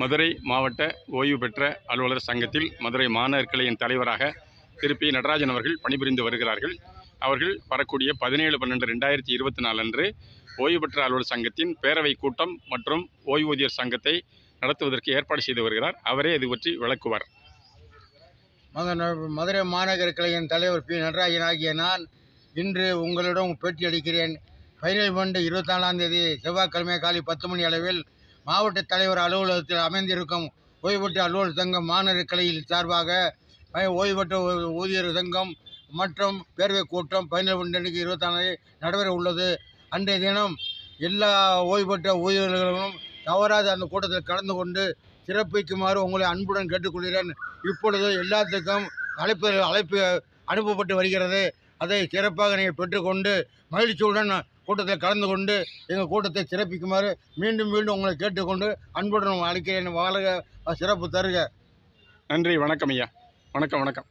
மதுரை மாவட்ட ஓய்வு பெற்ற அலுவலர் சங்கத்தில் மதுரை மாநகர் கிளையின் தலைவராக திரு பி நடராஜன் அவர்கள் பணிபுரிந்து வருகிறார்கள். அவர்கள் வரக்கூடிய பதினேழு பன்னெண்டு ரெண்டாயிரத்தி இருபத்தி நாலு அன்று ஓய்வு பெற்ற அலுவலர் சங்கத்தின் பேரவை கூட்டம் மற்றும் ஓய்வூதியர் சங்கத்தை நடத்துவதற்கு ஏற்பாடு செய்து வருகிறார். அவரே இது பற்றி விளக்குவார். மதுரை மாநகர கிளையின் தலைவர் பி நடராஜன் ஆகிய நான் இன்று உங்களிடம் பேட்டி அளிக்கிறேன். பதினேழு பன்னெண்டு இருபத்தி நாலாம் தேதி செவ்வாய்க்கிழமை காலை பத்து மணி அளவில் மாவட்ட தலைவர் அலுவலகத்தில் அமைந்திருக்கும் ஓய்வு பெற்ற அலுவலர் சங்கம் மாநகர கிளையில் சார்பாக அஹ், ஓய்வு பெற்ற ஊ- சங்கம் மற்றும் பேரவை கூட்டம் பதினேழு இருபத்தாறு இருபத்தி நடைபெற உள்ளது. அன்றைய தினம் எல்லா ஓய்வு பெற்ற ஊழியர்களும் தவறாத அந்த கூட்டத்தில் கலந்து கொண்டு சிறப்பிக்குமாறு உங்களை அன்புடன் கேட்டுக்கொள்கிறேன். இப்பொழுது எல்லாத்துக்கும் அழைப்பு அழைப்பு அனுப்பப்பட்டு வருகிறது. அதை சிறப்பாக நீங்கள் பெற்றுக்கொண்டு மகிழ்ச்சியுடன் கூட்டத்தில் கலந்து கொண்டு எங்கள் கூட்டத்தை சிறப்பிக்குமாறு மீண்டும் மீண்டும் உங்களை கேட்டுக்கொண்டு அன்புடன் அழைக்கிறேன். வாழ்க சிறப்பு தருக. நன்றி வணக்கம் ஐயா. வணக்கம் வணக்கம்.